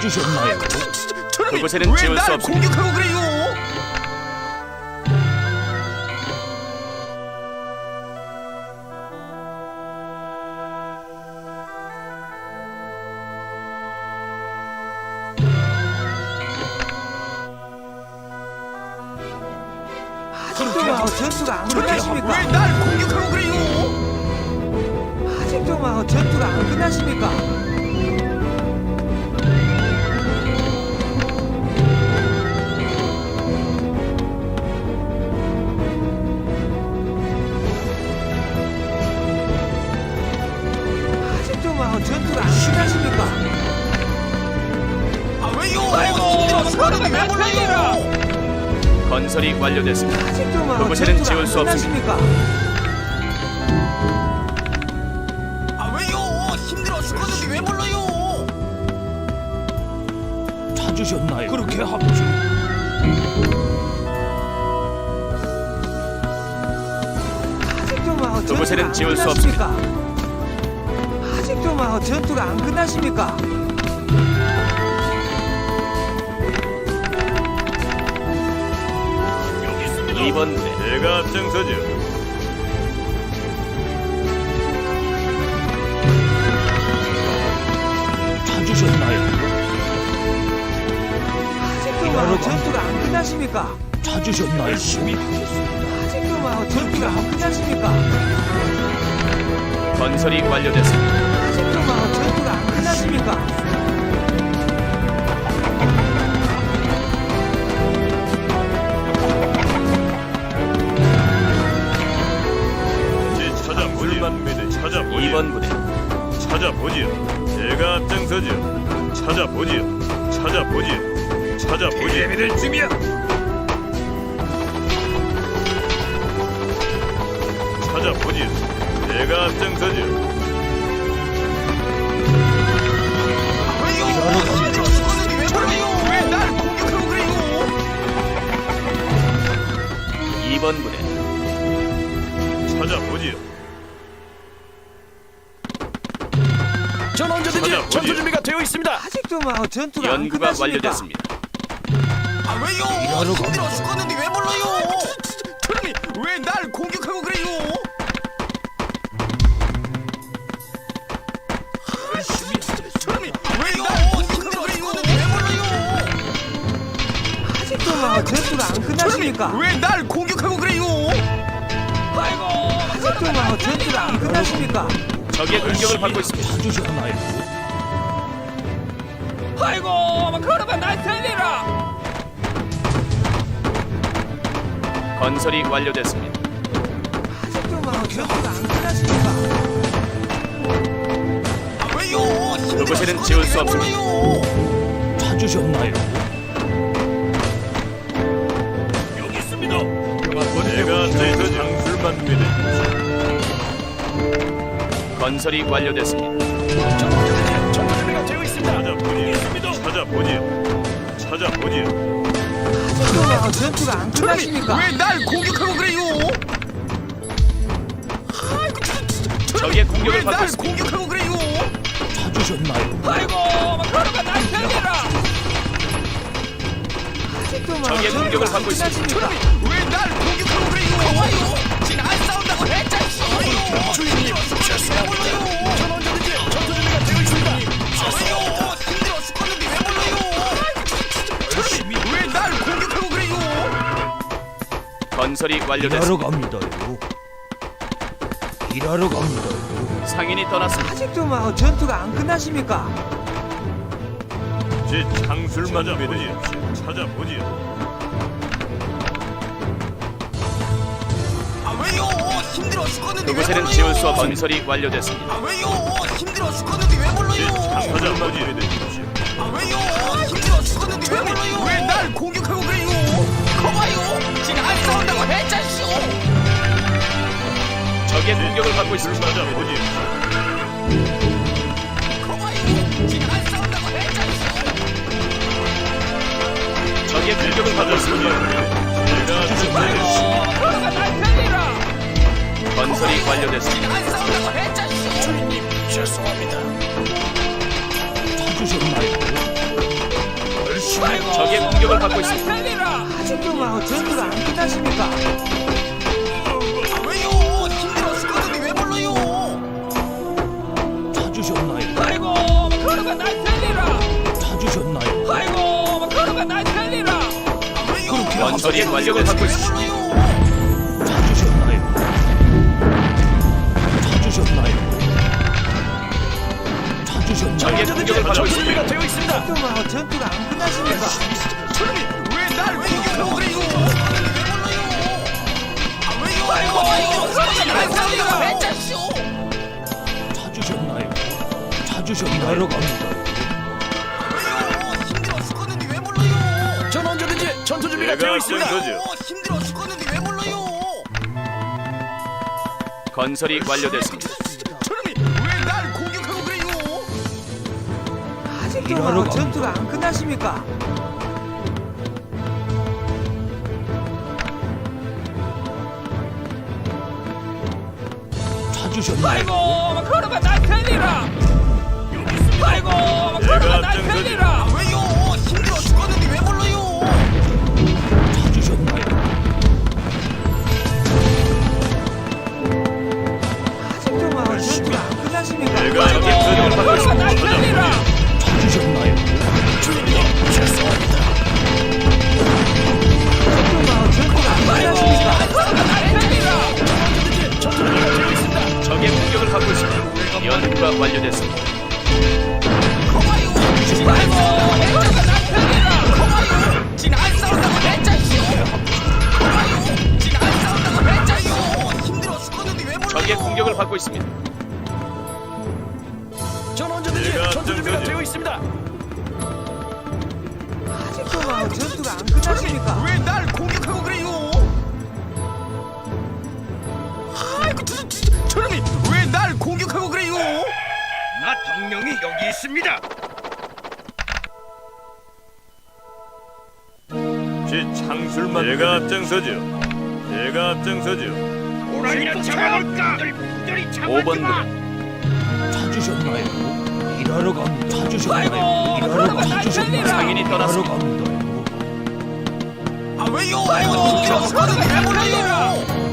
찾으셨나요? 그곳에는 지울 수 없습니다. 공격하고 그래요? 아직도 전투가 안 끝나십니까? 왜 날 공격하고 그래요? 아직도 막 전투가 안 끝나십니까? 전투가 안 끝나십니까? 아 왜요? 아이고 사람이 왜 몰라요? 건설이 완료됐습니다. 막 그곳에는 전투가 지울 안수 없습니다. 아 왜요? 힘들어 죽었는데 왜 몰라요? 찾으셨나요? 그렇게. 아직도 막 그곳에는 전투가 안 지울 수 끝나십니까? 아직도 막 전투가 안 끝나십니까? 이번 부대 내가 앞장서죠. 찾으셨나요? 아직도 막 전투가 안 끝나십니까? 찾으셨나요? 열심히 아직도 막 전투가 안 끝나십니까? 건설이 완료됐습니다. 아직도 안 끝나십니까? 지 찾아보지요. 찾아보지요. 이번 부대 찾아보지요. 내가 앞장서죠. 찾아보지요. 찾아보지요. 찾아보지요. 재미를 주면 찾아보지요. 내가 앞장서죠. 왜요? 왜? 왜날 공격하고 그래요? 이번 부대 찾아보지요. 전 언제든지. 전투 준비가 되어 있습니다. 아직도 막 전투가 안 연구가 끝나십니까? 완료됐습니다. 아 왜요? 힘들어 죽었는데 왜 몰라요? 끝나십니까? 왜 날 공격하고 그래요? 아직도 막 전투가 안 끝나십니까? 적의 공격을 받고 있습니다. 찾으셨나요? 아이고, 그러면 날 살리라. 건설이 완료됐습니다. 전투가 안 끝나십니까? 아, 왜요? 힘들어 그곳에는 지울 수왜 몰라요? 찾으셨나요? 건설이 완료됐습니다. 전투 준비가 되어 있습니다. 찾아보지요. 아직도 막 전투가 안 끝나십니까? 왜날 공격하고 그래요? 적의 공격을 받고 왜날 있습니다. 공격하고 그래요? 찾으셨나요? 아이고, 그러면 날막 적의 전투가 공격을 안 받고 있습니다. 왜날 공격하고 그래요? 와요. 주인님, 죄송합니다. 전 언제든지 전투 준비가 되어 있습니다. 왜요? 힘들어 죽었는데 왜 몰라요? 왜날 공격하고 그래요? 건설이 일하러 완료됐습니다. 갑니다요. 일하러 갑니다요. 상인이 떠났습니다. 아직도 막 전투가 안 끝나십니까? 제 장술만 믿으십시오. 찾아보지요. 힘들어 죽었는데 왜 그곳에는 몰라요? 지울 수 없습니다. 건설이 완료됐습니다. 아 왜요? 힘들어 죽었는데 왜제 몰라요? 장술만 믿으십시오. 아 왜요? 힘들어 죽었는데 왜 몰라요? 왜 날 공격하고 그래요? 거봐요. 지금 안 싸운다고 했잖소. 적의 공격을 받고 있습니다. 찾아보지요. 거봐요. 지금 안 싸운다고 했잖소. 적의 공격을 받고 있습니다. 내가 앞장서죠. 완료됐습니다. 안 싸운다고 했잖소. 주인님 죄송합니다. 찾으셨나요? 적의 공격을 받고 있습니다. 아직도 막 전투가 안 끝났습니까? 아, 왜요? 힘들어 죽었는데 왜 불러요? 찾으셨나요? 아이고 그러가 날 살리라 찾으셨나요? 아이고 그러가 날 살리라 아, 왜요? 건설이 완력을 받고 왜 있습니다. 찾으셨나요? 찾으셨나요? 적의 공격을 받고 있습니다. 되고 있습니다. 아직도 막 전투가 안 끝났습니까? 저놈이 왜날 공격하고 그래요? 왜 불러요? 아, 왜요? 아이고, 날 살리라. 배짜쇼. 찾으셨나요? 찾으셨나요? 갑니다. 왜? 전 언제든지 전투 준비가 되어 내가 있습니다. 힘들어 죽었는데 건설이 완료됐습니다. 저놈이 왜 날 공격하고 그래요? 아직도 일하러 막 갑니다. 전투가 안 끝났습니까? 찾으셨나요? 아이고 그러가 날 살리라 아이고 그러가 날. 살리라 왜요? 있습니다. 전 언제든지 내가 전투 준비가 앞장서지. 되어 있습니다. 아직도 막 전투가 안 끝났습니까? 왜 날 공격하고 그래요? 아이고 저, 저, 저, 저놈이 왜 날 공격하고 그래요? 나 정령이 여기 있습니다. 제 창술만 내가 앞장서죠. 내가 앞장서죠. 호랑이나 잡아볼까? 5번 부 찾으셨나요? 일하러 갑니다. 찾으셨나요? 아이고 일하러 그러가 날 갑니다. 살리라 상인이 일하러 떠났습니다. 갑니다. 아 왜요? 힘들어 죽었는데 왜 불러요?